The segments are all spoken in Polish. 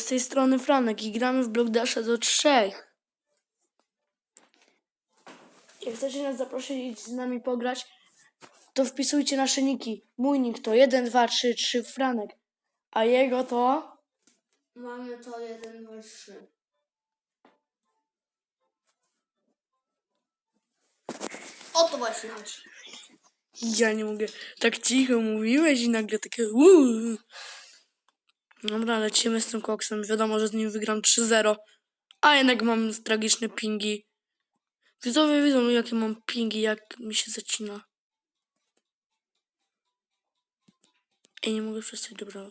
Z tej strony Franek i gramy w Block Dasha do trzech. Jak chcecie nas zaprosić z nami pograć, to wpisujcie nasze niki. Mój nick to 1, 2, 3, 3 Franek, a jego to... Mamy to 1, 2, 3. O to właśnie chodzi. Ja nie mogę. Tak cicho mówiłeś i nagle takie uuu. Dobra, lecimy z tym koksem. Wiadomo, że z nim wygram 3-0. A jednak mam tragiczne pingi. Widzowie widzą, jakie mam pingi, jak mi się zacina. Ej, nie mogę przestać, dobra.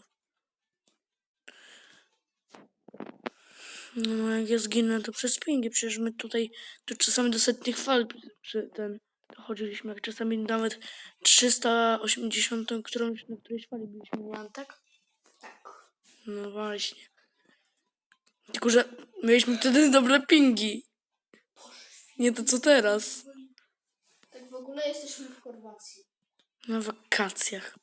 No, jak ja zginę, to przez pingi. Przecież my tutaj, tu czasami do setnych fal przy ten dochodziliśmy. Jak czasami nawet 380, którąś, na którejś fali byliśmy? Tak. No właśnie. Tylko, że mieliśmy wtedy dobre pingi. Nie to co teraz. Tak w ogóle jesteśmy w Chorwacji. Na wakacjach.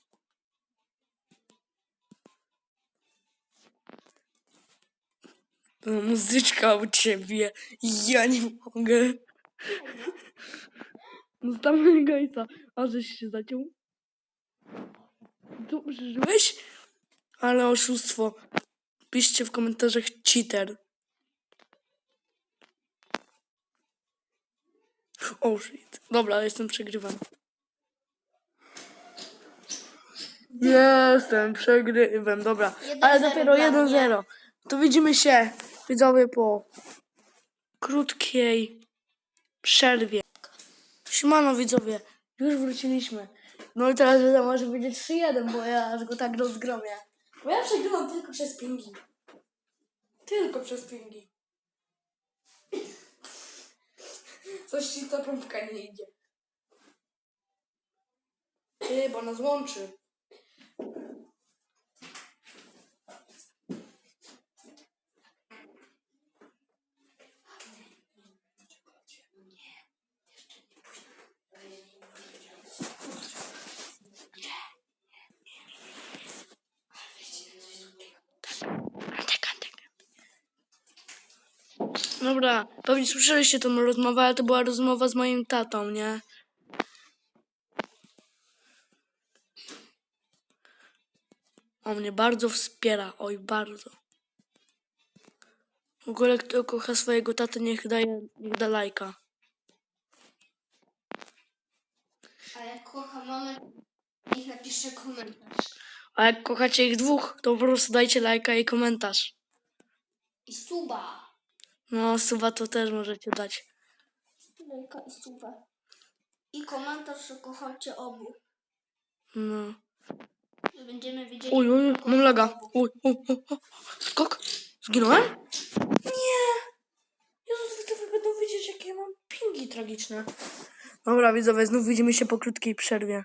No, muzyczka u ciebie. Ja nie mogę. No tam gejca. A żeś się zaciął? Tu przeżyłeś? Ale oszustwo. Piszcie w komentarzach cheater. Oh shit. Dobra, jestem przegrywany. Jestem przegrywem, dobra. Ale dopiero dla 1-0. To widzimy się, widzowie, po krótkiej przerwie. Siemano, widzowie. Już wróciliśmy. No i teraz wiadomo, że będzie 3-1, bo ja go tak rozgromię. Bo ja przegrywam tylko przez pingi. Tylko przez pingi. Coś ci ta pompka nie idzie. Ty, bo nas łączy. Dobra, pewnie słyszeliście tą rozmowę, ale to była rozmowa z moim tatą, nie? On mnie bardzo wspiera, oj bardzo. W ogóle kto kocha swojego tatę, niech daje, niech da lajka. A jak kocha mamę, niech napisze komentarz. A jak kochacie ich dwóch, to po prostu dajcie lajka i komentarz. I suba. No, suba to też możecie dać. Lejka i suba. I komentarz, że kochacie obu. No. Że Będziemy wiedzieli. Oj, kogo mam laga. obu. Oj, oj, oj, oj. Skok? Zginąłem? Nie. Jezus, widzowie będą wiedzieć, jakie ja mam pingi tragiczne. Dobra, widzowie, znów widzimy się po krótkiej przerwie.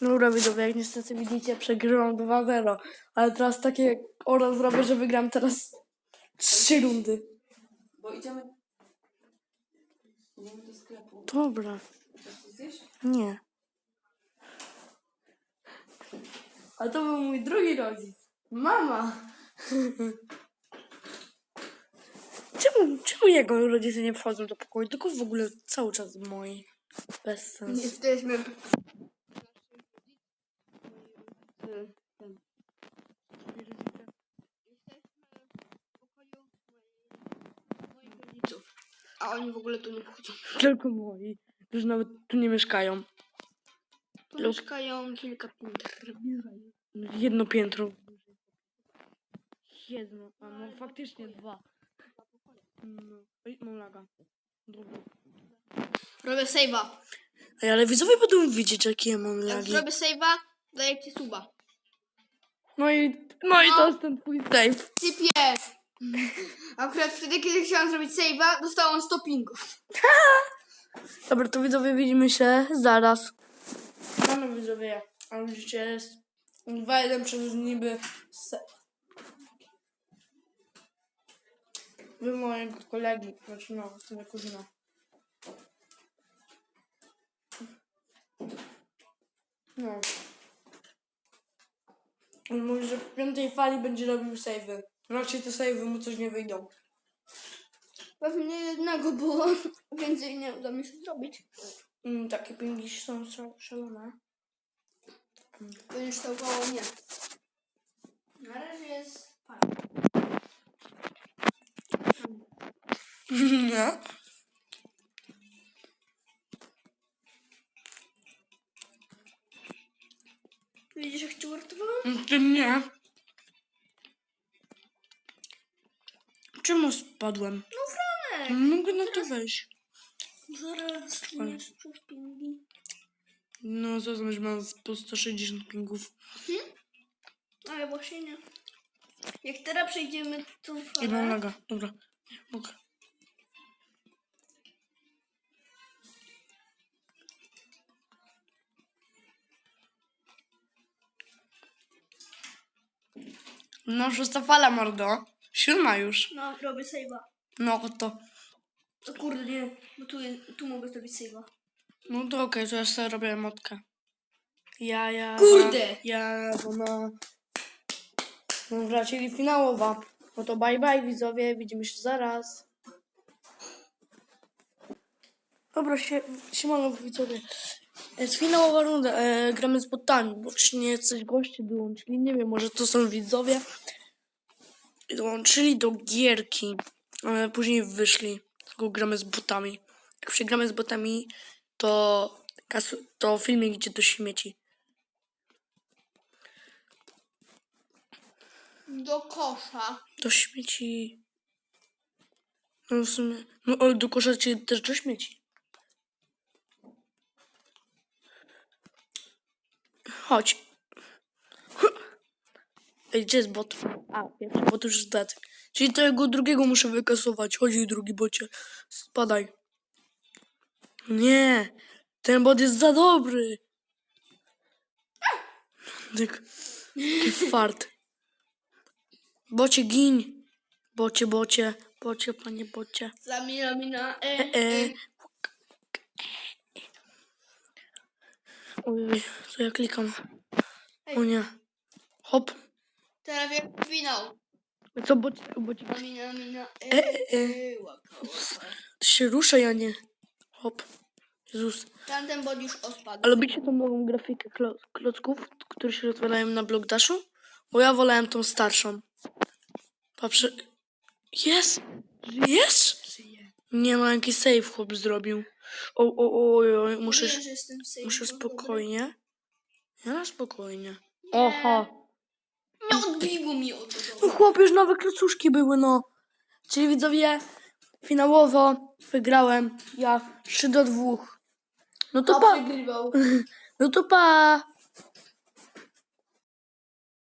Dobra, widzowie, jak niestety widzicie, przegrywam 2-0. Ale teraz takie oro zrobię, że wygram teraz trzy rundy. Bo idziemy. Idziemy do sklepu. Dobra. Chcesz coś zjeść? Nie. A to był mój drugi rodzic. Mama. Czemu, czemu jego rodzice nie wchodzą do pokoju, tylko w ogóle cały czas moi? Bez sensu. Jesteśmy. A oni w ogóle tu nie wchodzą. Tylko moi, którzy nawet tu nie mieszkają. Tu Lub- mieszkają kilka pięter. Jedno piętro. Jedno, a no faktycznie dwa. No. Oj, mam laga. Dobra. Robię save'a. Ej, ale widzowie będą widzieć, jakie ja mam Jak lagi. zrobię save'a, daję ci suba. No i, no i to jest ten twój save. Typie! Akurat wtedy, kiedy chciałam zrobić save'a, dostałam 100 pingów. Dobra, to widzowie widzimy się zaraz. Mamy widzowie, a widzicie jest 2-1 przez niby se... Wy mojego kolegi, znaczy no, sobie kuzyna. No. On mówi, że w piątej fali będzie robił save'y. Raczej te save'y mu coś nie wyjdą. Pewnie jednego było. Więcej nie uda mi się zrobić. Mm, takie pingi są szal- szalone. Będziesz to koło mnie. Na razie jest fajnie. Nie? Widzisz jak cię uratowałam? Mm, Ty nie. Czemu spadłem? No Franek! Mogę na to wejść. Zaraz zginiesz przez pingi. No, co znaczy mam po 160 pingów. Ale właśnie nie. Jak teraz przejdziemy tą I mam falę... laga. Dobra, mogę. No, szósta fala, mordo. Siódma już. No, robię save'a. No, to. O kurde, nie. Bo tu, jest, tu mogę zrobić save'a. No to okej, to ja sobie robię motkę. Ja, ja. Kurde! Ja, ona. Dobra, czyli finałowa. No to bye bye widzowie, widzimy się zaraz. Dobra, się, siemano widzowie. Jest finałowa runda, e, gramy z botami, bo wcześniej jacyś goście dołączyli, nie wiem, może to są widzowie. Dołączyli do gierki, ale później wyszli, tylko gramy z botami. Jak przegramy z botami, to, to filmik idzie do śmieci. Do kosza. Do śmieci. No w sumie. No ale do kosza czy też do śmieci. Chodź. Ej, gdzie jest bot? A, pierwszy bot już jest dead. Czyli tego drugiego muszę wykasować. Chodź, drugi bocie. Spadaj. Nie. Ten bot jest za dobry. Tak. Taki fart. Bocie, gin. Bocie, bocie, bocie, panie bocie. Zamina, mina, e, E, e. e. Ojej, co ja klikam? O nie. Hop. Teraz jak finał. Co, bocie, bocie. Zamina, mina, e, E, e, e. e. Łaka. To się rusza, ja nie. Hop. Jezus. Tamten bod już odpadł. A lubicie tą nową grafikę klo klocków, które się rozwierają na Blockdashu? Bo ja wolałem tą starszą. Patrzę. Jest! Żyjesz? Nie no, jaki save chłop zrobił. O, o, o, o, o muszę, muszę spokojnie. Ja na spokojnie. Nie. Oho. Odbiło mi od No tego. chłop, już nowe klocuszki były, no. Czyli widzowie, finałowo wygrałem ja 3 do 2. No to A pa. No to pa.